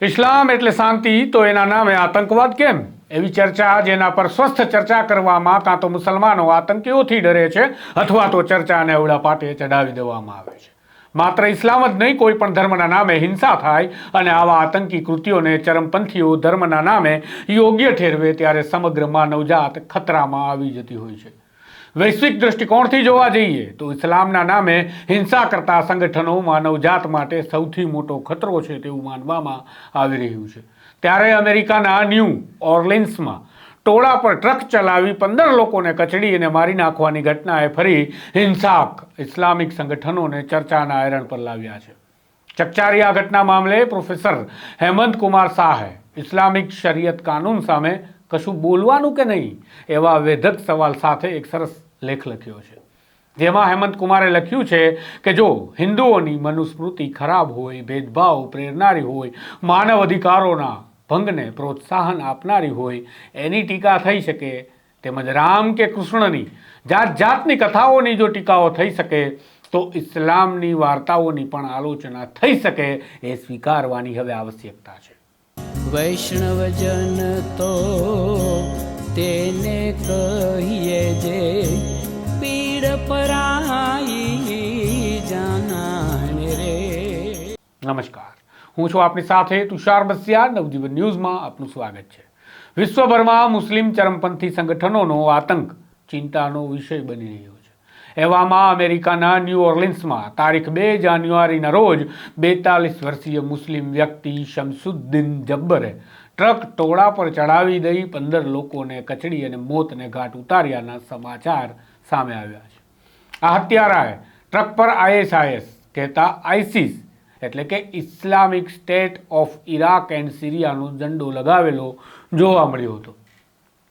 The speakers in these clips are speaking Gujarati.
ઇસ્લામ એટલે શાંતિ, તો એના નામે આતંકવાદ કેમ? એવી ચર્ચા જેના પર સ્વસ્થ ચર્ચા કરવામાં કાં તો મુસલમાનો આતંકીઓથી ડરે છે, અથવા તો ચર્ચાને અવળા પાટે ચડાવી દેવામાં આવે છે. માત્ર ઇસ્લામ જ નહીં, કોઈ પણ ધર્મના નામે હિંસા થાય અને આવા આતંકી કૃત્યોને ચરમપંથીઓ ધર્મના નામે યોગ્ય ઠેરવે ત્યારે સમગ્ર માનવજાત ખતરામાં આવી જતી હોય છે. વૈશ્વિક દૃષ્ટિકોણથી જોવા જઈએ તો ઇસ્લામના નામે હિંસા કરતા સંગઠનો માનવજાત માટે સૌથી મોટો ખતરો છે તેવું માનવામાં આવી રહ્યું છે. ત્યારે અમેરિકાના ન્યૂ ઓર્લિન્સમાં ટોળા પર ટ્રક ચલાવી પંદર લોકોને કચડી અને મારી નાખવાની ઘટનાએ ફરી હિંસાક ઇસ્લામિક સંગઠનોને ચર્ચાના આયરણ પર લાવ્યા છે. ચકચારી આ ઘટના મામલે પ્રોફેસર હેમંત કુમાર શાહે ઇસ્લામિક શરિયત કાનૂન સામે કશું બોલવાનું કે નહીં? એવા વેધક સવાલ સાથે એક સરસ લેખ લખ્યો છે. જેમાં હેમંત કુમારે લખ્યું છે કે જો હિન્દુઓની મનુસ્મૃતિ ખરાબ હોય, ભેદભાવ પ્રેરનારી હોય, માનવ અધિકારોના ભંગને પ્રોત્સાહન આપનારી હોય, એની ટીકા થઈ શકે તેમજ રામ કે કૃષ્ણની, જાત જાતની કથાઓની જો ટીકાઓ થઈ શકે, તો ઇસ્લામની વાર્તાઓની પણ આલોચના થઈ શકે, એ સ્વીકારવાની હવે આવશ્યકતા છે. વૈષ્ણવજન તો તેને કહીએ જે પીડ પરાઈ જાણે રે. નમસ્કાર. હું છું આપની સાથે તુષાર બસિયા. નવજીવન ન્યૂઝમાં આપનું સ્વાગત છે. વિશ્વભરમાં મુસ્લિમ ચરમપંથી સંગઠનોનો આતંક ચિંતાનો વિષય બની રહ્યો છે. એવામાં અમેરિકાના ન્યૂ ઓર્લિન્સમાં તારીખ બે જાન્યુઆરીના રોજ બેતાલીસ વર્ષીય મુસ્લિમ વ્યક્તિ શમસુદ્દીન જબ્બરે ટ્રક ટોળા પર ચડાવી દઈ પંદર લોકોને કચડી અને મોતને ઘાટ ઉતાર્યાના સમાચાર સામે આવ્યા છે. આ હત્યારાએ ટ્રક પર આઈએસઆઈએસ કહેતા આઈસીસ એટલે કે Islamic State of Iraq and સિરિયાનો ઝંડો લગાવેલો જોવા મળ્યો હતો.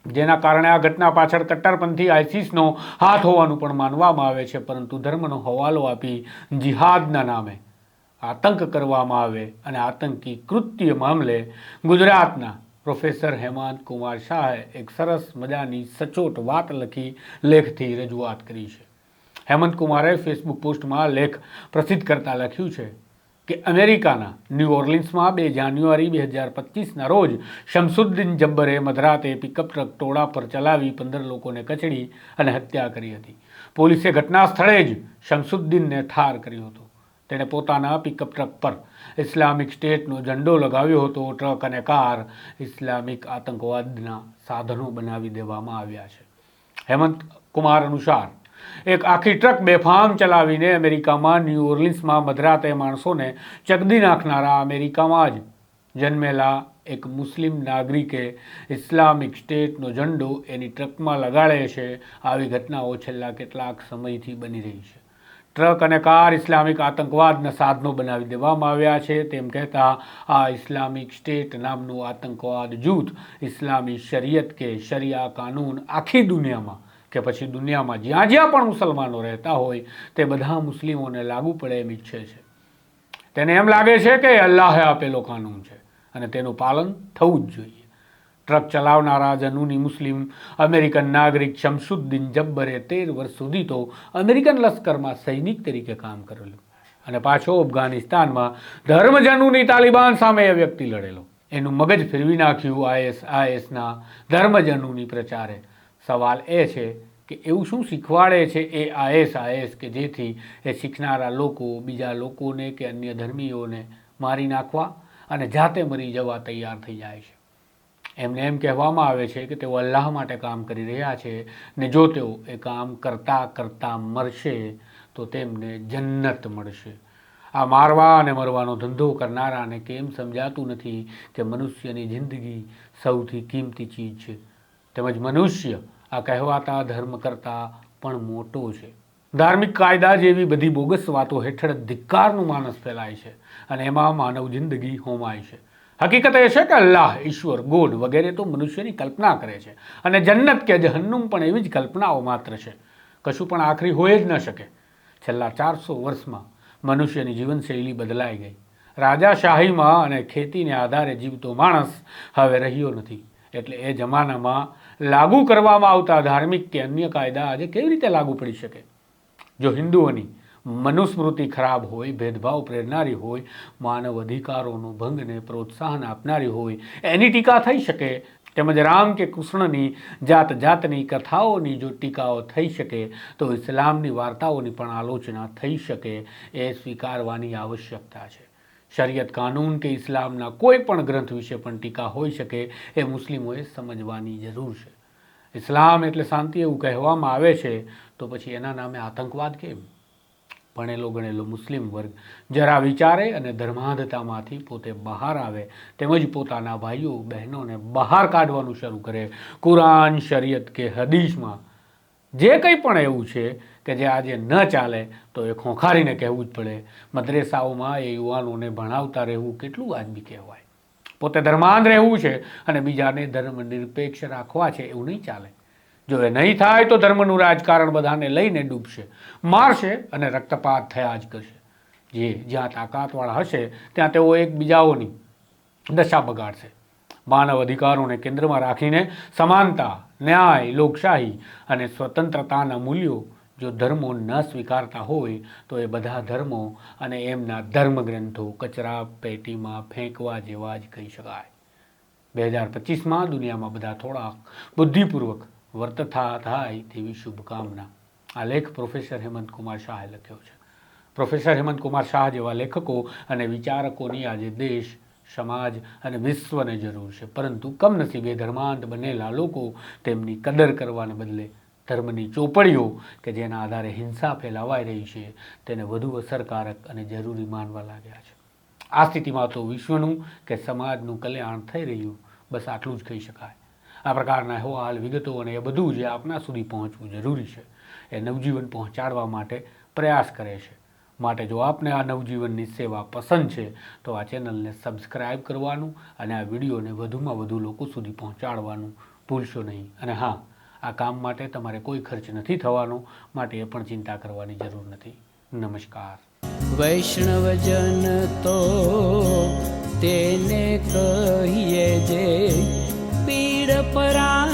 જેના કારણે આ ઘટના પાછળ કટ્ટરપંથી આઈસીસનો હાથ હોવાનું પણ માનવામાં આવે છે, પરંતુ ધર્મનો હવાલો આપી જિહાદના નામે આતંક કરવામાં આવે અને આતંકી કૃત્ય મામલે ગુજરાતના પ્રોફેસર હેમાંત કુમાર શાહે એક સરસ મજાની સચોટ વાત લખી લેખથી રજૂઆત કરી છે. હેમંત કુમારે ફેસબુક પોસ્ટમાં લેખ પ્રસિદ્ધ કરતા લખ્યું છે કે અમેરિકાના ન્યૂ ઓર્લિન્સમાં બે જાન્યુઆરી બે હજાર પચીસના રોજ શમસુદ્દીન જબ્બરે મધરાતે પિકઅપ ટ્રક ટોળા પર ચલાવી પંદર લોકોને કચડી અને હત્યા કરી હતી. પોલીસે ઘટના સ્થળે જ શમસુદ્દીનને ઠાર કર્યો હતો. તેણે પોતાના પિકઅપ ટ્રક પર ઇસ્લામિક સ્ટેટનો ઝંડો લગાવ્યો હતો. ટ્રક અને કાર ઇસ્લામિક આતંકવાદના સાધનો બનાવી દેવામાં આવ્યા છે. હેમંત કુમાર અનુસાર એક આખી ટ્રક બેફામ ચલાવીને અમેરિકામાં ન્યૂ ઓર્લિન્સમાં મધરાતે માણસોને ચકદી નાખનારા અમેરિકામાં જ જન્મેલા એક મુસ્લિમ નાગરિકે ઇસ્લામિક સ્ટેટનો ઝંડો એની ટ્રકમાં લગાડે છે. આવી ઘટનાઓ છેલ્લા કેટલાક સમયથી બની રહી છે. ટ્રક અને કાર ઇસ્લામિક આતંકવાદના સાધનો બનાવી દેવામાં આવ્યા છે. તેમ કહેતા આ ઇસ્લામિક સ્ટેટ નામનું આતંકવાદ જૂથ ઇસ્લામી શરિયત કે શરિયા કાનૂન આખી દુનિયામાં કે પછી દુનિયામાં જ્યાં જ્યાં પણ મુસલમાનો રહેતા હોય, તે બધા મુસ્લિમોને લાગુ પડે એમ ઈચ્છે છે. તેને એમ લાગે છે કે અલ્લાહે આપેલો કાનૂન છે અને તેનું પાલન થવું જ જોઈએ. ટ્રક ચલાવનારા જનૂની મુસ્લિમ અમેરિકન નાગરિક શમસુદ્દીન જબ્બરે તેર વર્ષ સુધી તો અમેરિકન લશ્કરમાં સૈનિક તરીકે કામ કરેલું અને પાછો અફઘાનિસ્તાનમાં ધર્મજનૂની તાલિબાન સામે એ વ્યક્તિ લડેલો. એનું મગજ ફેરવી નાખ્યું આઈએસ, આઈએસના ધર્મજનૂની પ્રચારે. સવાલ એ છે કે એવું શું શીખવાડે છે એ આઈએસ આઈએસ કે જેથી એ શીખનારા લોકો, બીજા લોકોને કે અન્ય ધર્મીઓને મારી નાખવા અને જાતે મરી જવા તૈયાર થઈ જાય છે. એમને એમ કહેવામાં આવે છે કે તેઓ અલ્લાહ માટે કામ કરી રહ્યા છે ને જો તેઓ એ કામ કરતાં કરતાં મરશે તો તેમને જન્નત મળશે. આ મારવા અને મરવાનો ધંધો કરનારાને કેમ સમજાતું નથી કે મનુષ્યની જિંદગી સૌથી કિંમતી ચીજ છે? તેમજ મનુષ્ય આ કહેવાતા ધર્મ કરતાં પણ મોટો છે. ધાર્મિક કાયદા જેવી બધી બોગસ વાતો હેઠળ ધિક્કારનું માનસ ફેલાય છે અને એમાં માનવ જિંદગી હોમાય છે. હકીકત એ છે કે અલ્લાહ, ઈશ્વર, ગોડ વગેરે તો મનુષ્યની કલ્પના કરે છે અને જન્નત કે જહન્નુમ પણ એવી જ કલ્પનાઓ માત્ર છે. કશું પણ આખરી હોય જ ન શકે. છેલ્લા ચારસો વર્ષમાં મનુષ્યની જીવનશૈલી બદલાઈ ગઈ. રાજાશાહીમાં અને ખેતીને આધારે જીવતો માણસ હવે રહ્યો નથી. એટલે એ જમાનામાં લાગુ કરવામાં આવતા ધાર્મિક કે અન્ય કાયદા આજે કેવી રીતે લાગુ પડી શકે? જો હિન્દુઓની મનુસ્મૃતિ ખરાબ હોય, ભેદભાવ પ્રેરનારી હોય, માનવ અધિકારોનો ભંગને પ્રોત્સાહન આપનારી હોય, એની ટીકા થઈ શકે? તેમજ રામ કે કૃષ્ણની જાત જાતની કથાઓની જો ટીકાઓ થઈ શકે, તો ઇસ્લામની વાર્તાઓની પણ આલોચના થઈ શકે, એ સ્વીકારવાની આવશ્યકતા છે. શરિયત કાનૂન કે ઇસ્લામના કોઈ પણ ગ્રંથ વિશે પણ ટીકા હોઈ શકે એ મુસ્લિમોએ સમજવાની જરૂર છે. ઇસ્લામ એટલે શાંતિ એવું કહેવામાં આવે છે, તો પછી એના નામે આતંકવાદ કેમ? ભણેલો, ગણેલો મુસ્લિમ વર્ગ જરા વિચારે અને ધર્માંધતામાંથી પોતે બહાર આવે તેમજ પોતાના ભાઈઓ, બહેનોને બહાર કાઢવાનું શરૂ કરે. કુરાન, શરિયત કે હદીસમાં જે કંઈ પણ એવું છે કે જે આજે ન ચાલે, તો એ ખોંખારીને કહેવું જ પડે. મદ્રેસાઓમાં એ યુવાનોને ભણાવતા રહેવું કેટલું વાજબી કહેવાય? પોતે ધર્માંધ રહેવું છે અને બીજાને ધર્મ નિરપેક્ષ રાખવા છે, એવું નહીં ચાલે. જો એ નહીં થાય, તો ધર્મનું રાજકારણ બધાને લઈને ડૂબશે. મારશે અને રક્તપાત થયા જ કરશે. જે જ્યાં તાકાતવાળા હશે, ત્યાં તેઓ એકબીજાઓની દશા બગાડશે. માનવ અધિકારોને કેન્દ્રમાં રાખીને સમાનતા, ન્યાય, લોકશાહી અને સ્વતંત્રતાના મૂલ્યો જો ધર્મો ન સ્વીકારતા હોય, તો એ બધા ધર્મો અને એમના ધર્મગ્રંથો કચરા, પેટીમાં ફેંકવા જેવા જ કહી શકાય. બે હજાર પચીસમાં દુનિયામાં બધા થોડા બુદ્ધિપૂર્વક વર્તથા થાય તેવી શુભકામના. આ લેખ પ્રોફેસર હેમંત કુમાર શાહે લખ્યો છે. પ્રોફેસર હેમંત કુમાર શાહ જેવા લેખકો અને વિચારકોની આજે દેશ, સમાજ અને વિશ્વને જરૂર છે. પરંતુ કમનસીબે ધર્માંત બનેલા લોકો તેમની કદર કરવાને બદલે ધર્મની ચોપડીઓ કે જેના આધારે હિંસા ફેલાવાઈ રહી છે, તેને વધુ અસરકારક અને જરૂરી માનવા લાગ્યા છે. આ સ્થિતિમાં તો વિશ્વનું કે સમાજનું કલ્યાણ થઈ રહ્યું, બસ આટલું જ કહી શકાય. આ પ્રકારના અહેવાલ, વિગતો અને એ બધું જે આપના સુધી પહોંચવું જરૂરી છે, એ નવજીવન પહોંચાડવા માટે પ્રયાસ કરે છે. માટે જો આપને આ નવજીવનની સેવા પસંદ છે, તો આ ચેનલને સબસ્ક્રાઈબ કરવાનું અને આ વિડીયોને વધુમાં વધુ લોકો સુધી પહોંચાડવાનું ભૂલશો નહીં. અને હા આ કામ માટે તમારે કોઈ ખર્ચ નથી થવાનો, માટે એ પણ ચિંતા કરવાની જરૂર નથી. નમસ્કાર. વૈષ્ણવજન તો તેને કહીએ જે પીડ પરા